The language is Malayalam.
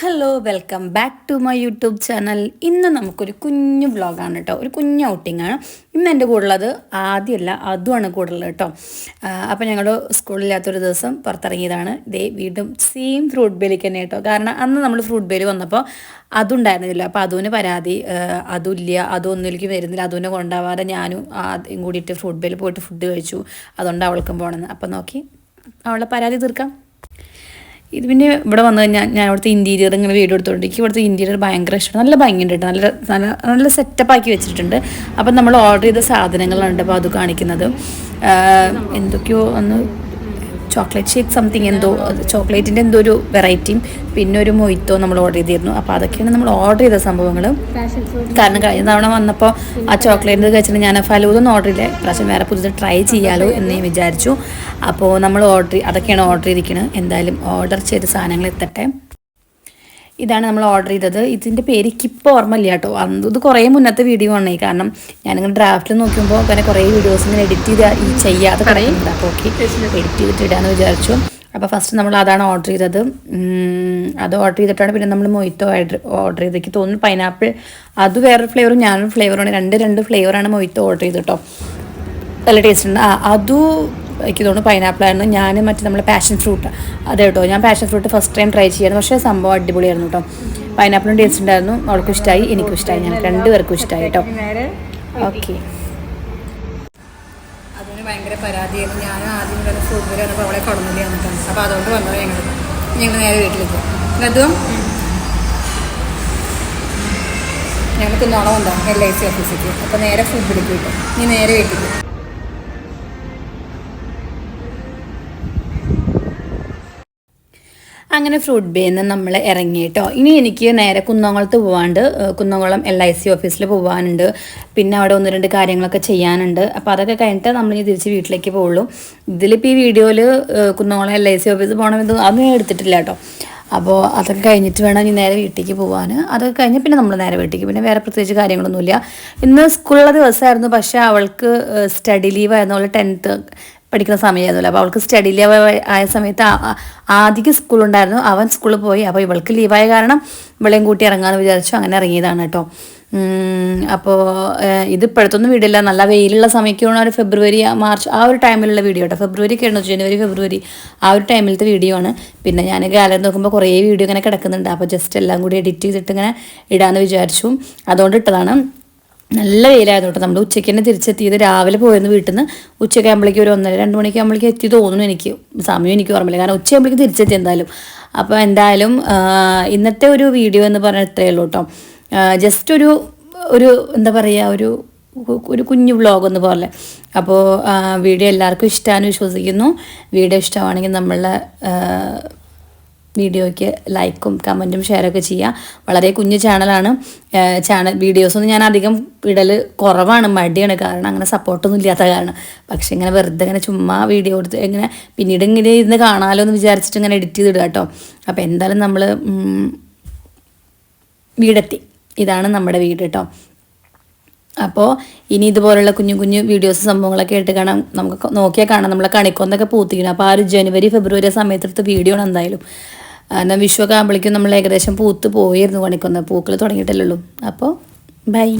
Hello welcome back to my YouTube channel ഇന്ന് നമുക്കൊരു കുഞ്ഞു വ്ളോഗാണ് കേട്ടോ ഒരു കുഞ്ഞു ഔട്ടിംഗ് ആണ്. ഇന്ന് എന്റെ കൂടുള്ളത് ആദ്യമല്ല അതുമാണ് കൂടുതൽ കേട്ടോ അപ്പോൾ ഞങ്ങൾ സ്കൂളില്ലാത്തൊരു ദിവസം പുറത്തിറങ്ങിയതാണ്. ദേ വീണ്ടും സെയിം ഫ്രൂട്ട് ബേലിക്ക് തന്നെ കേട്ടോ കാരണം അന്ന് നമ്മൾ ഫ്രൂട്ട് ബേലി വന്നപ്പോൾ അതുണ്ടായിരുന്നില്ല. അപ്പോൾ അതുവിന് പരാതി അതുമില്ല അതൊന്നിലേക്ക് വരുന്നില്ല. അതുവിനെ കൊണ്ടാവാതെ ഞാനും ആദ്യം കൂടിയിട്ട് ഫ്രൂട്ട് ബേൽ പോയിട്ട് ഫുഡ് കഴിച്ചു. അതുകൊണ്ട് അവൾക്കും പോകണമെന്ന് അപ്പോൾ നോക്കി അവളെ പരാതി തീർക്കാം. ഇത് പിന്നെ ഇവിടെ വന്നു കഴിഞ്ഞാൽ ഞാൻ ഇവിടുത്തെ ഇന്റീരിയർ ഇങ്ങനെ വീഡിയോ എടുത്തോണ്ടിരിക്കും ഇവിടുത്തെ ഇന്റീരിയർ ഭയങ്കര ഇഷ്ടമാണ്. നല്ല ഭംഗിയുണ്ട് നല്ല നല്ല നല്ല സെറ്റപ്പ് ആക്കി വെച്ചിട്ടുണ്ട്. അപ്പം നമ്മൾ ഓർഡർ ചെയ്ത സാധനങ്ങളുണ്ട് അപ്പോൾ അത് കാണിക്കുന്നത്. എന്തൊക്കെയോ ഒന്ന് ചോക്ലേറ്റ് ഷേക്ക് സംതിങ് എന്തോ ചോക്ലേറ്റിന്റെ എന്തോ ഒരു വെറൈറ്റിയും പിന്നെ ഒരു മൊയ്ത്തോ നമ്മൾ ഓർഡർ ചെയ്തിരുന്നു. അപ്പോൾ അതൊക്കെയാണ് നമ്മൾ ഓർഡർ ചെയ്ത സംഭവങ്ങൾ. കാരണം കഴിഞ്ഞ തവണ വന്നപ്പോൾ ആ ചോക്ലേറ്റ് കഴിച്ചിട്ട് ഞാൻ ഫലൂതൊന്നും ഓർഡർ ചെയ്തില്ല. പ്രാവശ്യം വേറെ പുതിയത് ട്രൈ ചെയ്യാലോ എന്ന് വിചാരിച്ചു. അപ്പോൾ നമ്മൾ ഓർഡർ അതൊക്കെയാണ് ഓർഡർ ചെയ്തിരിക്കുന്നത് എന്തായാലും ഓർഡർ ചെയ്ത സാധനങ്ങൾ എത്തട്ടെ. ഇതാണ് നമ്മൾ ഓർഡർ ചെയ്തത്. ഇതിന്റെ പേര് എനിക്കിപ്പോൾ ഓർമ്മയില്ല കേട്ടോ. അന്ന് ഇത് കുറേ മുന്നത്തെ വീഡിയോ ആണ്. കാരണം ഞാനിങ്ങനെ ഡ്രാഫ്റ്റിൽ നോക്കുമ്പോൾ അങ്ങനെ കുറേ വീഡിയോസ് ഇങ്ങനെ എഡിറ്റ് ചെയ്ത് ഈ ചെയ്യാതെ കിടക്കുന്നുണ്ട്. അപ്പോൾ ഓക്കെ എഡിറ്റ് ചെയ്തിട്ട് ഇടാന്ന് വിചാരിച്ചു. അപ്പോൾ ഫസ്റ്റ് നമ്മൾ അതാണ് ഓർഡർ ചെയ്തത്. അത് ഓർഡർ ചെയ്തിട്ടാണ് പിന്നെ നമ്മൾ മൊയ്ത്തോ ഓർഡർ ചെയ്ത് എനിക്ക് തോന്നുന്നു. പൈനാപ്പിൾ അത് വേറൊരു ഫ്ലേവറും ഞാനൊരു ഫ്ലേവറാണ് രണ്ട് രണ്ട് ഫ്ലേവറാണ് മൊയ്ത്തോ ഓർഡർ ചെയ്ത് കേട്ടോ. നല്ല ടേസ്റ്റ് ഉണ്ട്. ആ അതു എനിക്ക് തോന്നുന്നു പൈനാപ്പിളായിരുന്നു ഞാൻ മറ്റേ നമ്മൾ പാഷൻ ഫ്രൂട്ട് അതെ കേട്ടോ. ഞാൻ passion fruit first time try ചെയ്യായിരുന്നു പക്ഷേ സംഭവം അടിപൊളിയായിരുന്നു കേട്ടോ. പൈനാപ്പിളും ടേസ്റ്റ് ഉണ്ടായിരുന്നു. അവൾക്കും ഇഷ്ടമായി എനിക്കും ഇഷ്ടമായി ഞങ്ങൾക്ക് രണ്ടുപേർക്കും ഇഷ്ടമായി കേട്ടോ. ഓക്കെ അതിന് ഭയങ്കര പരാതിയായിരുന്നു. ഞാൻ ആദ്യം തന്നെ സൂപ്പറാണ് വന്നപ്പോൾ അവളെ കടന്നില്ല എന്നിട്ടാണ്. അപ്പോൾ അതുകൊണ്ട് വന്നത് ഞങ്ങൾ ഞങ്ങൾ നേരെ വീട്ടിലേക്ക് അതും ഞങ്ങൾക്ക് നാളെ ഉണ്ടാവും എൽ ഐ സി ഓഫീസിലേക്ക് അപ്പോൾ നേരെ ഫുഡ് എടുക്കും കിട്ടും നീ നേരെ വീട്ടിലേക്ക് അങ്ങനെ ഫ്രൂട്ട് ബേന്ന് നമ്മൾ ഇറങ്ങി കേട്ടോ ഇനി എനിക്ക് നേരെ കുന്നംകുളത്ത് പോകാണ്ട് കുന്നംകുളം എൽ ഐ സി ഓഫീസിൽ പോകാനുണ്ട് പിന്നെ അവിടെ ഒന്ന് രണ്ട് കാര്യങ്ങളൊക്കെ ചെയ്യാനുണ്ട്. അപ്പോൾ അതൊക്കെ കഴിഞ്ഞിട്ട് നമ്മൾ ഇനി തിരിച്ച് വീട്ടിലേക്ക് പോകുള്ളൂ ഇതിലിപ്പോൾ ഈ വീഡിയോയിൽ Kunnamkulam L I C office പോകണമെന്ന് അതൊന്നും എടുത്തിട്ടില്ല കേട്ടോ. അപ്പോൾ അതൊക്കെ കഴിഞ്ഞിട്ട് വേണം ഇനി നേരെ വീട്ടിലേക്ക് പോകാൻ അതൊക്കെ കഴിഞ്ഞ് പിന്നെ നമ്മൾ നേരെ വീട്ടിലേക്ക്. പിന്നെ വേറെ പ്രത്യേകിച്ച് കാര്യങ്ങളൊന്നുമില്ല. ഇന്ന് സ്കൂളുള്ള ദിവസമായിരുന്നു പക്ഷേ അവൾക്ക് സ്റ്റഡി ലീവായിരുന്നു അവൾ ടെൻത്ത് പഠിക്കുന്ന സമയമായിരുന്നല്ലോ അപ്പോൾ അവൾക്ക് സ്റ്റഡി ലീവ് ആയ സമയത്ത് ആദ്യം സ്കൂളുണ്ടായിരുന്നു അവൻ സ്കൂളിൽ പോയി. അപ്പോൾ ഇവൾക്ക് ലീവായ കാരണം ഇവളെയും കൂട്ടി ഇറങ്ങാമെന്ന് വിചാരിച്ചു. അങ്ങനെ ഇറങ്ങിയതാണ് കേട്ടോ. അപ്പോൾ ഇത് ഇപ്പോഴത്തൊന്നും വീടില്ല. നല്ല വെയിലുള്ള സമയത്താണ് ഒരു ഫെബ്രുവരി മാർച്ച് ആ ഒരു ടൈമിലുള്ള വീഡിയോ കേട്ടോ. ഫെബ്രുവരി കഴിഞ്ഞു ജനുവരി ഫെബ്രുവരി ആ ഒരു ടൈമിലത്തെ വീഡിയോ ആണ്. പിന്നെ ഞാൻ ഗാലറി നോക്കുമ്പോൾ കുറേ വീഡിയോ ഇങ്ങനെ കിടക്കുന്നുണ്ട്. അപ്പോൾ ജസ്റ്റ് എല്ലാം കൂടി എഡിറ്റ് ചെയ്തിട്ട് ഇങ്ങനെ ഇടാമെന്ന് വിചാരിച്ചു. അതുകൊണ്ട് ഇട്ടതാണ്. നല്ല വെയിലായിരുന്നു കേട്ടോ. നമ്മൾ ഉച്ചയ്ക്ക് തന്നെ തിരിച്ചെത്തിയത്. രാവിലെ പോയിരുന്നു വീട്ടിൽ നിന്ന് ഉച്ചയ്ക്ക് ആകുമ്പോഴേക്കും ഒരു ഒന്നര രണ്ട് മണിക്ക് ആകുമ്പോഴേക്കും എത്തി തോന്നുന്നു എനിക്ക്. സമയം എനിക്ക് ഓർമ്മയില്ല. കാരണം ഉച്ചയാകുമ്പോഴേക്കും തിരിച്ചെത്തി എന്തായാലും. അപ്പോൾ എന്തായാലും ഇന്നത്തെ ഒരു വീഡിയോ എന്ന് പറഞ്ഞാൽ ഇത്രയേ ഉള്ളൂ കേട്ടോ. ജസ്റ്റ് ഒരു ഒരു എന്താ പറയുക ഒരു ഒരു കുഞ്ഞു വ്ളോഗ് എന്ന് പോലെ. അപ്പോൾ വീഡിയോ എല്ലാവർക്കും ഇഷ്ടമാണെന്ന് വിശ്വസിക്കുന്നു. വീഡിയോ ഇഷ്ടമാണെങ്കിൽ നമ്മളെ വീഡിയോയ്ക്ക് ലൈക്കും കമന്റും ഷെയറൊക്കെ ചെയ്യുക. വളരെ കുഞ്ഞു ചാനലാണ്. ചാനൽ വീഡിയോസൊന്നും ഞാൻ അധികം ഇടൽ കുറവാണ് മടിയാണ്. കാരണം അങ്ങനെ സപ്പോർട്ടൊന്നും ഇല്ലാത്ത കാരണം. പക്ഷെ ഇങ്ങനെ വെറുതെ ഇങ്ങനെ ചുമ്മാ വീഡിയോ എടുത്ത് ഇങ്ങനെ പിന്നീട് ഇങ്ങനെ ഇരുന്ന് കാണാമല്ലോ എന്ന് വിചാരിച്ചിട്ട് ഇങ്ങനെ എഡിറ്റ് ചെയ്തിടുക കേട്ടോ. അപ്പോൾ എന്തായാലും നമ്മൾ വീടെത്തി. ഇതാണ് നമ്മുടെ വീട് കേട്ടോ. അപ്പോൾ ഇനി ഇതുപോലുള്ള കുഞ്ഞു കുഞ്ഞു വീഡിയോസ് സംഭവങ്ങളൊക്കെ ആയിട്ട് കാണാം. നമുക്ക് നോക്കിയാൽ കാണാം. നമ്മളെ കണിക്കൊന്നൊക്കെ പൂത്തിക്കണം അപ്പോൾ ആ ഒരു ജനുവരി ഫെബ്രുവരി സമയത്തെടുത്ത വീഡിയോ ആണ് എന്തായാലും. എന്നാൽ വിഷുവൊക്കെ ആകുമ്പോഴേക്കും നമ്മൾ ഏകദേശം പൂത്ത് പോയിരുന്നു കണിക്കൊന്ന പൂക്കൾ തുടങ്ങിയിട്ടല്ലേ ഉള്ളൂ. അപ്പോൾ ബൈ